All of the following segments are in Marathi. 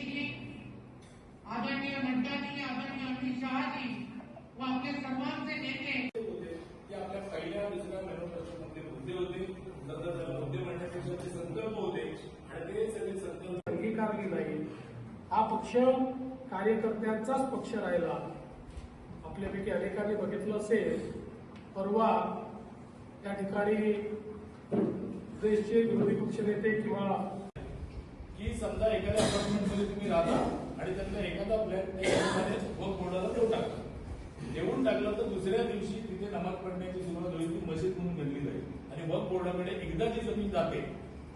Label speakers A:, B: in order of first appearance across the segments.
A: जी आदरणीय नड्डाजी आदरणीय अमित शहाजी व आपले सर्वांचे नेते.
B: होते आपल्या पहिल्या दुसऱ्या मनोपक्षामध्ये मुद्दे होते जर मुद्दे म्हणण्यापेक्षा ते संकल्प होते आणि ते सगळे संकल्प
C: अंगीकारली नाही. हा पक्ष कार्यकर्त्यांचाच पक्ष राहिला. आपल्यापैकी अनेकांनी बघितलं असेल परवा त्या ठिकाणी देशचे विरोधी पक्षनेते किंवा
B: की समजा एखाद्या अपार्टमेंटमध्ये तुम्ही राहता आणि त्यातला एखादा फ्लॅट त्याच्यामध्ये बोर्डाला कोणाला देऊ टाकला देऊन टाकलं तर दुसऱ्या दिवशी तिथे नमाज पडण्याची सुरुवात होईल ती मशीद म्हणून गणली जाईल. आणि वक बोर्डाकडे एकदा जी जमीन जाते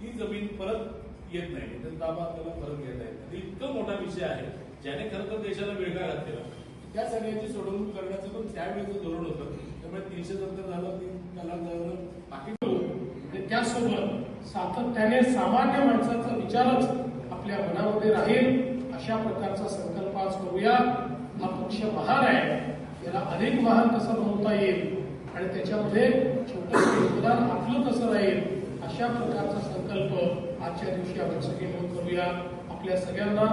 B: ती जमीन परत येत नाही. तर ताबा आपल्याला परत घेता येत नाही. इतकं मोठा विषय आहे ज्याने खरं तर देशाला वेगळा घातलेला त्या सगळ्याची सोडवणूक करण्याचं पण त्यावेळेचं धोरण होतं. त्यामुळे तीनशे सत्तर झालं तीन त्याला झालं बाकी
C: म्हणजे त्यासोबत सातत्याने सामान्य माणसाचा विचारच आपल्या मनामध्ये राहील. अशा प्रकारचा संकल्प आज करूया. हा पक्ष महान आहे. याला अधिक महान कसं बनवता येईल? आणि त्याच्यामध्ये छोटं योगदान आपलं कसं राहील? अशा प्रकारचा संकल्प आजच्या दिवशी आपण सगळे मिळून करूया. आपल्या सगळ्यांना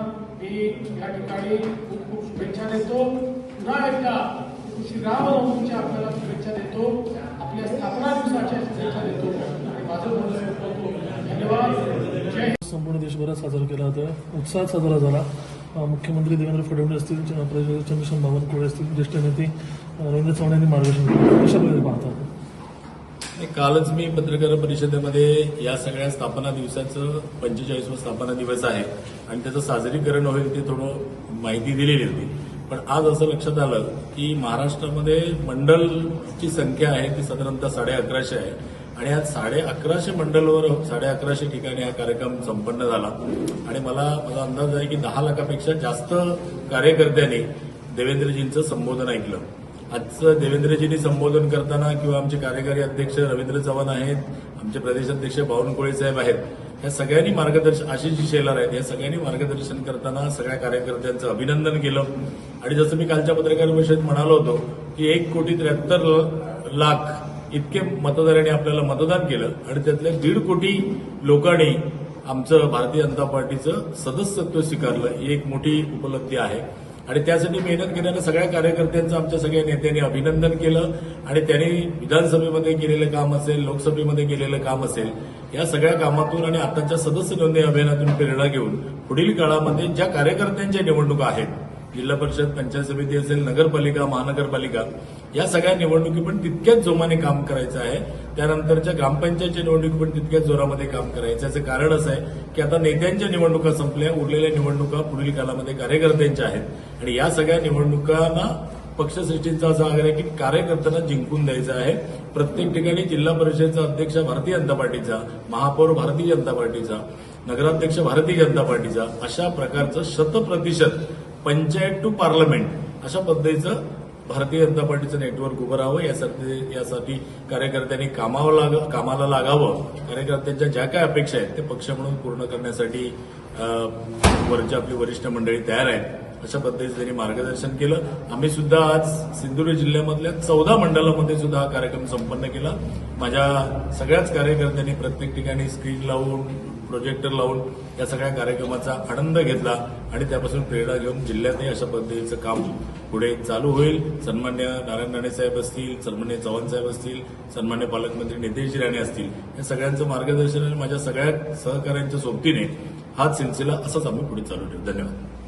C: मी या ठिकाणी खूप खूप शुभेच्छा देतो. पुन्हा एकदा श्रीरामनवमीच्या आपल्याला शुभेच्छा देतो. आपल्या स्थापना दिवसाच्या शुभेच्छा देतो. आणि माझं बोलणं संपवतो धन्यवाद. जय हिंद.
D: संपूर्ण देशभरात साजरा केला होता उत्साहात साजरा झाला. मुख्यमंत्री देवेंद्र फडणवीस असतील च- प्र- चंद्रशेखर बावनकुळे असतील ज्येष्ठ नेते रवींद्र चव्हाण यांनी मार्गदर्शन केलं. कशा प्रकारे पाहतात
B: कालच मी पत्रकार परिषदेमध्ये या सगळ्या स्थापना दिवसाचं पंचेचाळीसवा स्थापना दिवस आहे. आणि त्याचं साजरीकरण होईल ते थोडं माहिती दिलेली होती. पण आज असं लक्षात आलं की महाराष्ट्रामध्ये मंडलची संख्या आहे ती साधारणतः साडे अकराशे आहे. आणि आज साडे अकराशे मंडलवर साडे अकराशे ठिकाणी हा कार्यक्रम संपन्न झाला. आणि मला माझा अंदाज आहे की दहा लाखापेक्षा जास्त कार्यकर्त्यांनी देवेंद्रजींचं संबोधन ऐकलं. आजचं देवेंद्रजींनी संबोधन करताना किंवा आमचे कार्यकारी अध्यक्ष रवींद्र चव्हाण आहेत आमचे प्रदेशाध्यक्ष बावनकुळे साहेब आहेत या सगळ्यांनी मार्गदर्शन आशिषजी शेलार आहेत या सगळ्यांनी मार्गदर्शन करताना सगळ्या कार्यकर्त्यांचं अभिनंदन केलं. आणि जसं मी कालच्या पत्रकार परिषदेत म्हणालो होतो की एक कोटी त्र्याहत्तर लाख इतके मतदारांनी आपल्याला मतदान केलं. आणि त्यातल्या दीड कोटी लोकांनी आमचं भारतीय जनता पार्टीचं सदस्यत्व स्वीकारलं. ही एक मोठी उपलब्धी आहे. आणि त्यासाठी मेहनत केलेल्या सगळ्या कार्यकर्त्यांचं आमच्या सगळ्या नेत्यांनी अभिनंदन केलं. आणि त्यांनी विधानसभेमध्ये केलेलं काम असेल लोकसभेमध्ये केलेलं काम असेल या सगळ्या कामातून आणि आताच्या सदस्य नोंदणी अभियानातून प्रेरणा घेऊन पुढील काळामध्ये ज्या कार्यकर्त्यांच्या निवडणुका आहेत जिल्हा परिषद पंचायत समिती असेल नगरपालिका महानगरपालिका या सगळ्या निवडणुकी पण तितक्याच जोमाने काम करायचं आहे. त्यानंतरच्या ग्रामपंचायतच्या निवडणुकी पण तितक्याच जोरामध्ये काम करायचं याचं कारण असं आहे की आता नेत्यांच्या निवडणुका संपल्या उरलेल्या निवडणुका पुढील काळामध्ये कार्यकर्त्यांच्या आहेत. आणि या सगळ्या निवडणुकांना पक्षश्रेष्ठींचा असा आग्रह आहे की कार्यकर्त्यांना जिंकून द्यायचा आहे. प्रत्येक ठिकाणी जिल्हा परिषदेचा अध्यक्ष भारतीय जनता पार्टीचा महापौर भारतीय जनता पार्टीचा नगराध्यक्ष भारतीय जनता पार्टीचा अशा प्रकारचं शतप्रतिशत पंचायत टू पार्लमेंट अशा पद्धतीचं भारतीय जनता पार्टीचं नेटवर्क उभं राहावं. यासाठी यासाठी कार्यकर्त्यांनी कामावं लाग कामाला लागावं. कार्यकर्त्यांच्या ज्या काय अपेक्षा आहेत ते पक्ष म्हणून पूर्ण करण्यासाठी वरची आपली वरिष्ठ मंडळी तयार आहेत. अशा पद्धतीचं त्यांनी मार्गदर्शन केलं. आम्ही सुद्धा आज सिंधुदुर्ग जिल्ह्यामधल्या चौदा मंडळामध्ये सुद्धा हा कार्यक्रम संपन्न केला. माझ्या सगळ्याच कार्यकर्त्यांनी प्रत्येक ठिकाणी स्क्रीन लावून प्रोजेक्टर लावून या सगळ्या कार्यक्रमाचा आनंद घेतला आणि त्यापासून प्रेरणा घेऊन जिल्ह्यातही अशा पद्धतीचं काम पुढे चालू होईल. सन्मान्य नारायण राणे साहेब असतील सन्मान्य चव्हाण साहेब असतील सन्मान्य पालकमंत्री नितेशजी राणे असतील या सगळ्यांचं मार्गदर्शन आणि माझ्या सगळ्या सहकाऱ्यांच्या सोबतीने हाच सिलसिला असाच आम्ही पुढे चालू ठेवू. धन्यवाद.